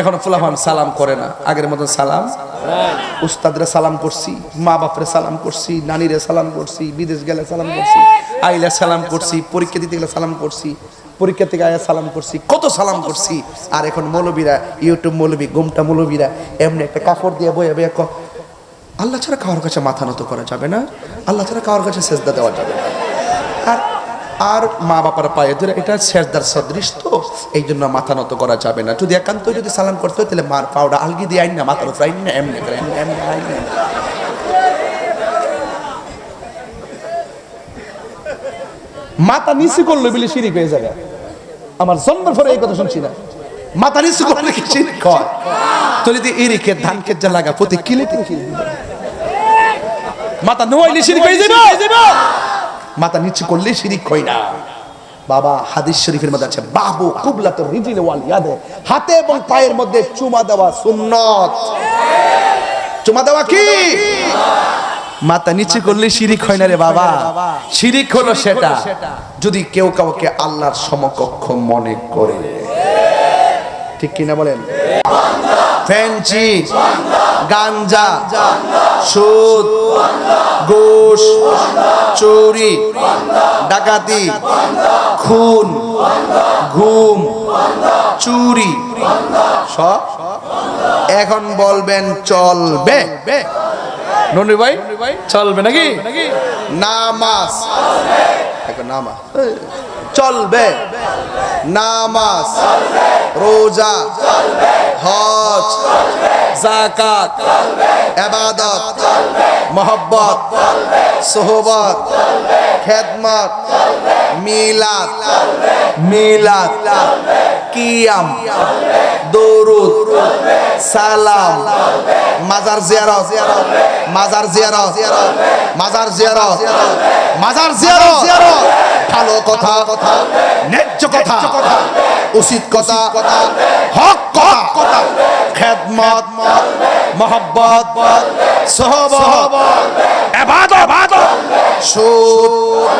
এখন ফুলাফান সালাম করে না। আগের মতন সালাম। উস্তাদরে সালাম করছি, মা বাপরে সালাম করছি, নানিরে সালাম করছি, বিদেশ গেলে সালাম করছি, আইলে সালাম করছি, পরীক্ষা দিতে গেলে সালাম করছি, পরীক্ষা থেকে আয়া সালাম করছি, কত সালাম করছি। আর এখন মৌলবীরা, ইউটিউব মৌলবী, গোমটা মৌলবীরা, এমনি একটা কাপড় দিয়ে বয়ে বয়ে আল্লাহ ছাড়া কারোর কাছে মাথা নত করা যাবে না। আল্লাহ ছাড়া কারোর কাছে সেজদা দেওয়া যাবে না। আর আর মা বাবার পায়ে ধরে এটা শেষদার সদৃশ তো এই জন্য মাথা নত করা যাবে না। যদি একান্ত যদি সালাম করতে হয়, তাহলে মার পাউডা আলগি দিয়ে আইন না মাথার উপর আইন না, এমনি করে। মাথা নিচু করল বলে শিরিক হয়ে যাবে। আমার জন্মের পরে এই কথা শুনছি না। মাথা নিচু করলে কি শিরিক হয়? তো যদি ইরিকে ধান কেজা লাগা, প্রতি কিলে তিনি শিরিক। দিবেন। মাথা নোয়াইলে শিরিক হয়ে যাবে। মাথা নিচু করলে শিরিক হয় না। বাবা, হাদিস শরীফের মধ্যে আছে বাবু কুবলা তো রিজিল ওয়াল ইয়াদে। হাতে এবং পায়ের মধ্যে চুমা দেওয়া সুন্নত। চুমা দেওয়া কি? মাথা নিচে করলে শিরিক হয় না রে বাবা। শিরিক হলো সেটা। যদি কেউ কাউকে আল্লাহর সমকক্ষ মনে করে। ঠিক কিনা বলেন? ফেঞ্চি গাঞ্জা সুদ ঘুষ চুরি ডাকাতি খুন ঘুম চুরি সব এখন বলবেন চলবে। ননি ভাই চলবে নাকি? নামাজ। এখন নামাজ। চলবে। নামাজ, রোজা, হজ জাকাত এবাদত মোহব্বত, সোহবত, খেদমত, মিলাদ মিলাদ, কিয়াম, দরুদ, সালাম, মাজার জিয়ারত মাজার জিয়ারত মাজার জিয়ারত, মাজার কথা। ন্যায্য কথা। উচিত কথা। হক কথা। খেদমত। মোহব্বত। সহবত। এবাদত। সুদ।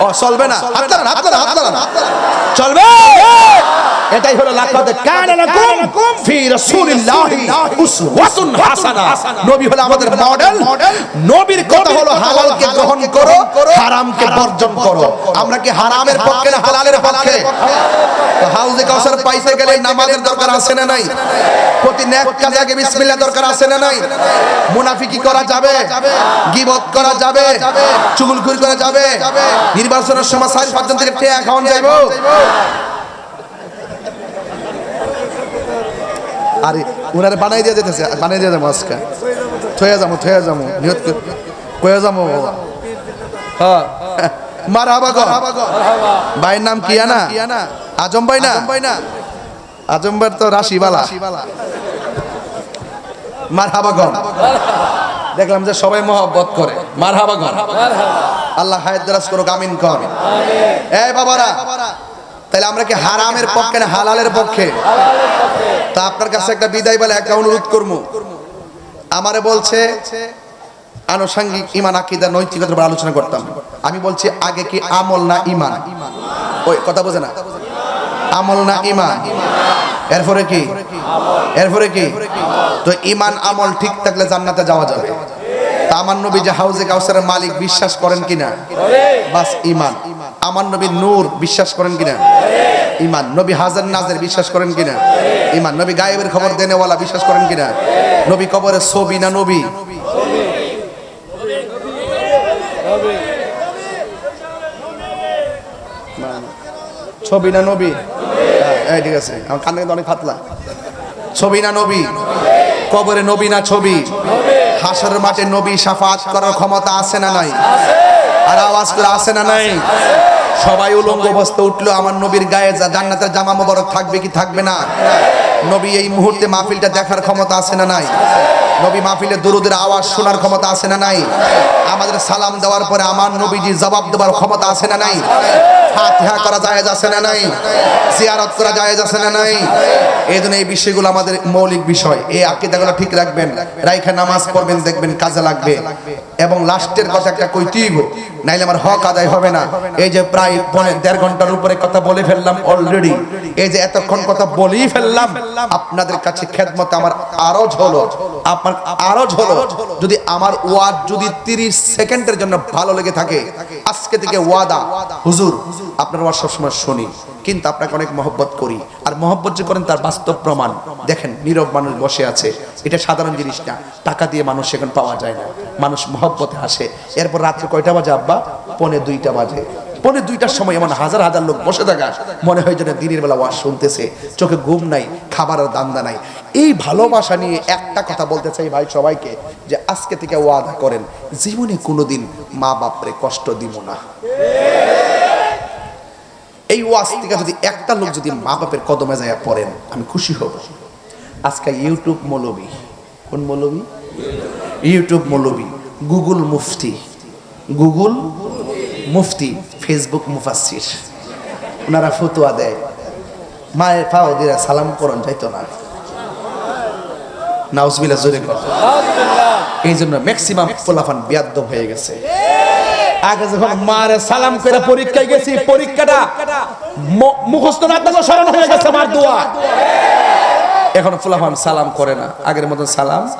ও চলবে না। হাত চলবে। এটাই হলো লাকাদ কানা লাকুম ফি রাসূলিল্লাহি উসওয়াতুন হাসানা। নবী হলো আমাদের মডেল নবীর কথা হলো হালালকে গ্রহণ করো হারামকে বর্জন করো। আমরা কি হারামের পক্ষে না হালালের পক্ষে? তো হাউজে কাউসার পাইতে গেলে নামাজের দরকার আছে না নাই? প্রতি নেক কাজে আগে বিসমিল্লাহ দরকার আছে না নাই? মুনাফিকি করা যাবে গিবত করা যাবে চুগলখুরি করা যাবে নির্বাচনের সময় সাড়ে পাঁচজন থেকে টেয়া খাওয়ান যাইবো? আরে উনারে বানাই দিয়ে যেতেছে বানাই দিয়ে যাব আজকে। থয়ে যাব থয়ে যাব নিয়ত করে কয়ে যাব হ্যাঁ। মার হাবা গো ভাইয়ের নাম কি আনা আজম ভাই না। আজম ভাই তো রাশিবালা মার হাবা দেখলাম যে সবাই মহব্বত করে। মার হাবা আল্লাহ হায়াত দারাজ করুক আমিন কর। এই বাবারা তাহলে আমরা কি হারামের পক্ষে না হালালের পক্ষে? তা আপনার কাছে একটা বিদায় বলে একটা অনুরোধ করব। আমারে বলছে, আনুষঙ্গিক ইমান, আকিদা নৈতিকতার উপর আলোচনা করতাম। আমি বলছি, আগে কি আমল না ইমান? ওই, কথা বোঝে না? আমল না ইমান। এরপরে কি? এরপরে কি? তো ইমান, আমল ঠিক থাকলে জান্নাতে যাওয়া যাবে। আমার নবী যে হাউজে কাউসারের মালিক বিশ্বাস করেন কিনা? বাস ইমান। আমার নবী নূর বিশ্বাস করেন কিনা? ইমান। নবী হাজার নাজের বিশ্বাস করেন কিনা? ইমান। নবী গায়েবের খবর দেনেওয়ালা বিশ্বাস করেন কিনা? নবী কবরে ছবি না নবী? ছবি না নবী? হ্যাঁ, এই ঠিক আছে। আমার কানে কিন্তু অনেক ফাতলা ছবি না নবী? কবরে নবী না ছবি? হাসরের মাঠে নবী সাফাত করার ক্ষমতা আছে না নাই? আর আওয়াজ করে আছে না নাই? সবাই উলঙ্গ অবস্থা উঠল, আমার নবীর গায়ে যা জান্নাতের জামা মোবারক থাকবে কি থাকবে না? নবী এই মুহূর্তে মাহফিলটা দেখার ক্ষমতা আছে না নাই? নবী মাহফিলে দুরুদের আওয়াজ শোনার ক্ষমতা আছে না নাই? আমাদের সালাম দেওয়ার পরে আমার নবীজি জবাব দেওয়ার ক্ষমতা আছে না নাই? ফাতিহা করা জায়েজ আছে না নাই? জিয়ারত করা জায়েজ আছে না নাই? এই জন্য এই বিষয়গুলো আমাদের মৌলিক বিষয়। এই আকিদাগুলো ঠিক রাখবেন, রাইখা নামাজ পড়বেন, দেখবেন কাজে লাগবে। এবং লাস্টের কথা একটা কইতেইব নাইলে আমার হক আদায় হবে না। এই যে প্রায় পৌনে দেড় ঘণ্টার উপরে কথা বলে ফেললাম অলরেডি এই যে এতক্ষণ কথা বলেই ফেললাম, আপনাদের কাছে খেদমত আমার আরও হলো, আপনার আরও হলো, যদি আমার ওয়াদ যদি 30 সেকেন্ডের জন্য ভালো লেগে থাকে, আজকে থেকে ওয়াদা, হুজুর আপনার ওয়াদ সবসময় শুনি, কিন্তু আপনাকে অনেক মহব্বত করি। আর মহব্বত যে করেন তার বাস্তব প্রমাণ। দেখেন, নীরব মানুষ বসে আছে। এটা সাধারণ জিনিস না। টাকা দিয়ে মানুষ এখন পাওয়া যায় না। মানুষ মহব্বতে আসে এরপর রাত্রে কয়টা বাজে আব্বা? পনে দুইটা বাজে। পনে দুইটার সময় এমন হাজার হাজার লোক বসে থাকা। মনে হয় যেন দিনের বেলা ওয়াজ শুনতেছে। চোখে ঘুম নাই, খাবার আর দান্দা নাই। এই ভালোবাসা নিয়ে একটা কথা বলতে চাই ভাই সবাইকে, যে আজকে থেকে ওয়াদা করেন, জীবনে কোনোদিন মা বাপরে কষ্ট দিব না। এই ওয়াজ থেকে যদি একটা লোক যদি মা বাপের কদমে যায় পড়েন আমি খুশি হব। আজকে ইউটিউব মৌলবী। কোন মৌলবী? ইউটিউব মৌলবী গুগল মুফতি। গুগল মুফতি ফেসবুক মুফাসির ওনারা ফতুয়া দেয় মায়ের পাও দিয়ে সালাম করন যাইতো না। নাউজবিলা জোরে কর। এই জন্য ম্যাক্সিমাম পোলাফান বিয়াদ্দ হয়ে গেছে। আগে যখন মারে সালাম করে পরীক্ষায় গেছি, পরীক্ষাটা মুখস্থ না থাকলে স্মরণ হয়ে গেছে আমার দোয়া। এখন ফুলাফান সালাম করে না। আগের মতন সালাম।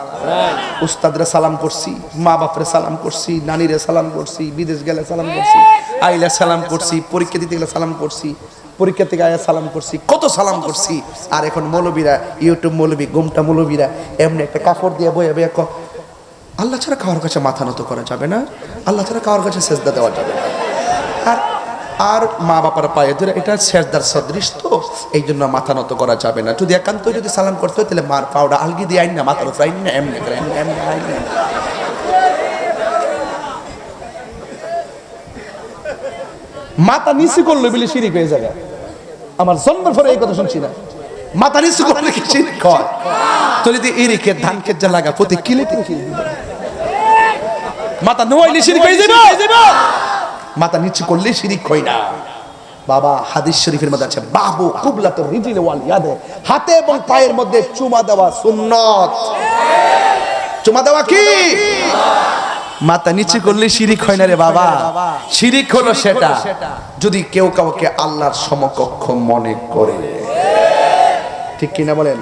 উস্তাদরে সালাম করছি, মা বাপরে সালাম করছি, নানিরে সালাম করছি, বিদেশ গেলে সালাম করছি, আইলে সালাম করছি, পরীক্ষা দিতে গেলে সালাম করছি, পরীক্ষা থেকে আয়া সালাম করছি, কত সালাম করছি। আর এখন মৌলবীরা, ইউটিউব মৌলবী, গোমটা মৌলবীরা, এমনি একটা কাপড় দিয়ে বয়ে বয়ে ক- আল্লাহ ছাড়া কারোর কাছে মাথা নত করা যাবে না, আল্লাহ ছাড়া কারোর কাছে সেজদা দেওয়া যাবে না। আর আর মা বাবার পায়ে ধরে এটা সেজদার সদৃশ তো এই জন্য মাথা নত করা যাবে না। যদি একান্ত যদি সালাম করতে হয়, তাহলে মার পাউডা আলগি দিয়ে আইন না মাথার উপর আইন না, এমনি করে, এমনি। মাথা নিচে করলে বলে শিরিক হয়ে যাবে। আমার জন্মের পরে এই কথা শুনছি না। মাথা নিচু করলে কি শিরিক হয় তো যদি ইরিকে ধান ক্ষেত যা লাগা প্রতি কিলে। মাথা নোয়াইলে শিরিক হয়ে যাবে। মাথা নিচু করলে শিরিক হয় না। বাবা হাদিস শরীফের মধ্যে আছে বাবু কুবলাত রিজিল ওয়াল ইয়াদে। হাতে এবং পায়ের মধ্যে চুমা দেওয়া সুন্নত। চুমা দেওয়া কি? মাথা নিচু করলে শিরিক হয় না রে বাবা। শিরিক হলো সেটা। যদি কেউ কাউকে আল্লাহর সমকক্ষ মনে করে। ঠিক কিনা বলেন?